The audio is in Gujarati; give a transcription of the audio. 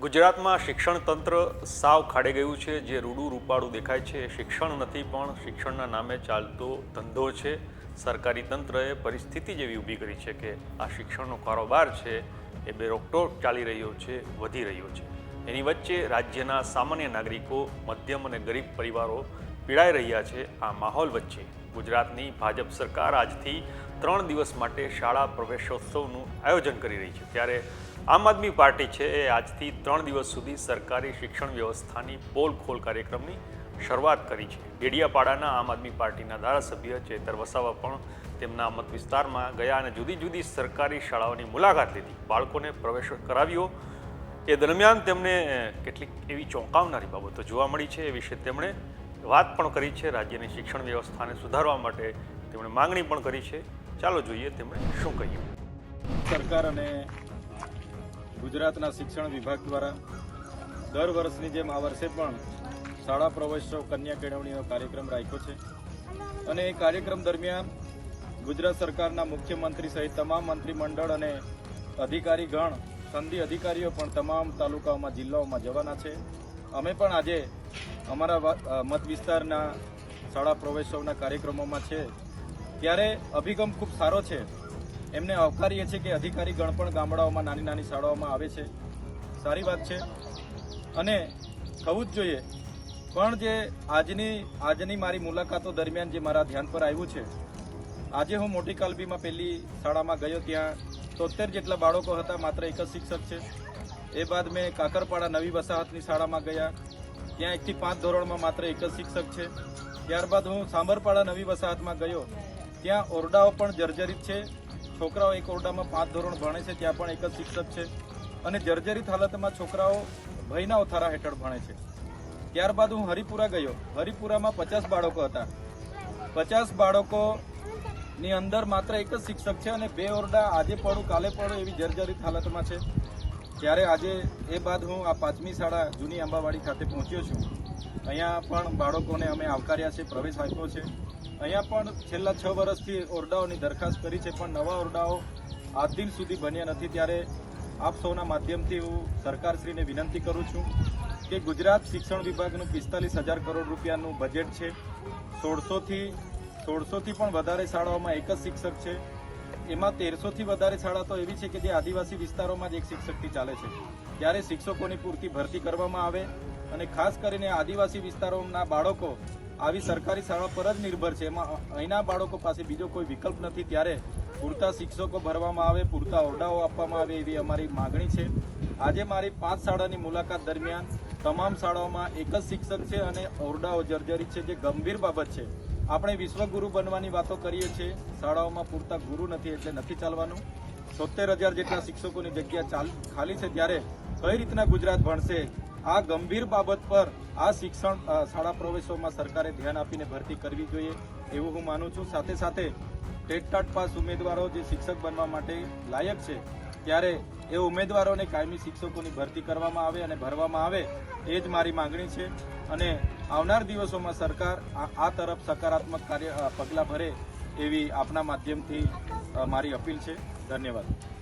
ગુજરાતમાં શિક્ષણ તંત્ર સાવ ખાડે ગયું છે. જે રૂડું રૂપાળું દેખાય છે. શિક્ષણ નથી પણ શિક્ષણના નામે ચાલતો ધંધો છે. સરકારી તંત્રએ પરિસ્થિતિ જેવી ઊભી કરી છે કે આ શિક્ષણનો કારોબાર છે એ બે રોકટોક ચાલી રહ્યો છે, વધી રહ્યો છે. એની વચ્ચે રાજ્યના સામાન્ય નાગરિકો, મધ્યમ અને ગરીબ પરિવારો પીડાઈ રહ્યા છે આ માહોલ વચ્ચે. ગુજરાતની ભાજપ સરકાર આજથી ત્રણ દિવસ માટે શાળા પ્રવેશોત્સવનું આયોજન કરી રહી છે. ત્યારે આમ આદમી પાર્ટી છે એ આજથી ત્રણ દિવસ સુધી સરકારી શિક્ષણ વ્યવસ્થાની પોલ ખોલ કાર્યક્રમની શરૂઆત કરી છે. ડેડિયાપાડાના આમ આદમી પાર્ટીના ધારાસભ્ય ચેતર વસાવા પણ તેમના મત વિસ્તારમાં ગયા અને જુદી જુદી સરકારી શાળાઓની મુલાકાત લીધી. બાળકોને પ્રવેશ કરાવ્યો. એ દરમિયાન તેમને કેટલીક એવી ચોંકાવનારી બાબતો જોવા મળી છે. એ વિશે તેમણે વાત પણ કરી છે, રાજ્યની શિક્ષણ વ્યવસ્થાને સુધારવા માટે તેમણે માંગણી પણ કરી છે. ચાલો જોઈએ તેમણે શું કહ્યું. સરકાર અને ગુજરાતના શિક્ષણ વિભાગ દ્વારા દર વર્ષની જેમ આ વર્ષે પણ શાળા પ્રવેશો, કન્યા કેળવણીનો કાર્યક્રમ રાખ્યો છે. અને એ કાર્યક્રમ દરમિયાન ગુજરાત સરકારના મુખ્યમંત્રી સહિત તમામ મંત્રીમંડળ અને અધિકારીગણ, સંધિ અધિકારીઓ પણ તમામ તાલુકાઓમાં, જિલ્લાઓમાં જવાના છે. અમે પણ આજે અમારા મત વિસ્તારના શાળા પ્રવેશોના કાર્યક્રમોમાં છે. ત્યારે અભિગમ ખૂબ સારો છે. એમને આવકારીએ છીએ કે અધિકારી ગણ પણ ગામડાઓમાં નાની નાની શાળાઓમાં આવે છે. સારી વાત છે. અને થવું જ જોઈએ. પણ જે આજની આજની મારી મુલાકાતો દરમિયાન જે મારા ધ્યાન પર આવ્યું છે, આજે હું મોટી કાલબીમાં પહેલી શાળામાં ગયો ત્યાં તોતેર જેટલા બાળકો હતા, માત્ર એક જ શિક્ષક છે. એ બાદ મેં કાકરપાડા નવી વસાહતની શાળામાં ગયા. ત્યાં એકથી પાંચ ધોરણમાં માત્ર એક જ શિક્ષક છે. ત્યારબાદ હું સાંબરપાડા નવી વસાહતમાં ગયો. ત્યાં ઓરડાઓ પણ જર્જરિત છે. છોકરાઓ એક ઓરડામાં પાંચ ધોરણ ભણે છે, ત્યાં પણ એક જ શિક્ષક છે. અને જર્જરિત હાલતમાં છોકરાઓ ભયના ઓથારા હેઠળ ભણે છે. ત્યારબાદ હું હરિપુરા ગયો. હરિપુરામાં પચાસ બાળકો હતા. પચાસ બાળકોની અંદર માત્ર એક જ શિક્ષક છે અને બે ઓરડા આજે પડું, કાલે પડું એવી જર્જરિત હાલતમાં છે. ત્યારે આજે એ બાદ હું આ પાંચમી શાળા જૂની આંબાવાડી ખાતે પહોંચ્યો છું, અહીંયા પણ બાળકોને અમે આવકાર્યા છે, પ્રવેશ આપ્યો છે. અહીંયા પણ છેલ્લા છ વર્ષથી ઓરડાઓની દરખાસ્ત કરી છે, પણ નવા ઓરડાઓ આજ દિન સુધી બન્યા નથી. ત્યારે આપ સૌના માધ્યમથી હું સરકારશ્રીને વિનંતી કરું છું કે ગુજરાત શિક્ષણ વિભાગનું પિસ્તાલીસ હજાર કરોડ રૂપિયાનું બજેટ છે. સોળસોથી સોળસોથી પણ વધારે શાળાઓમાં એક જ શિક્ષક છે. એમાં તેરસોથી વધારે શાળા તો એવી છે કે જે આદિવાસી વિસ્તારોમાં જ એક શિક્ષકથી ચાલે છે. ત્યારે શિક્ષકોની પૂરતી ભરતી કરવામાં આવે અને ખાસ કરીને આદિવાસી વિસ્તારોના બાળકો આવી સરકારી શાળા પર જ નિર્ભર છે. એમાં અહીંના બાળકો પાસે બીજો કોઈ વિકલ્પ નથી. ત્યારે પૂરતા શિક્ષકો ભરવામાં આવે, પૂરતા ઓરડાઓ આપવામાં આવે એવી અમારી માગણી છે. આજે મારી પાંચ શાળાની મુલાકાત દરમિયાન તમામ શાળાઓમાં એક જ શિક્ષક છે અને ઓરડાઓ જર્જરિત છે, જે ગંભીર બાબત છે. આપણે વિશ્વગુરુ બનવાની વાતો કરીએ છીએ. શાળાઓમાં પૂરતા ગુરુ નથી એટલે નથી ચાલવાનું. સોતેર હજાર જેટલા શિક્ષકોની જગ્યા ખાલી છે ત્યારે કઈ રીતના ગુજરાત ભણશે? આ ગંભીર બાબત પર આ શિક્ષણ શાળા પ્રવેશોમાં સરકારે ધ્યાન આપીને ભરતી કરવી જોઈએ એવું હું માનું છું. સાથે સાથે ટેટ ટાટ પાસ ઉમેદવારો જે શિક્ષક બનવા માટે લાયક છે ત્યારે એ ઉમેદવારોને કાયમી શિક્ષકોની ભરતી કરવામાં આવે અને ભરવામાં આવે એ જ મારી માંગણી છે. અને આવનાર દિવસોમાં સરકાર આ તરફ સકારાત્મક કાર્ય પગલાં ભરે એવી આપના માધ્યમથી મારી અપીલ છે. ધન્યવાદ.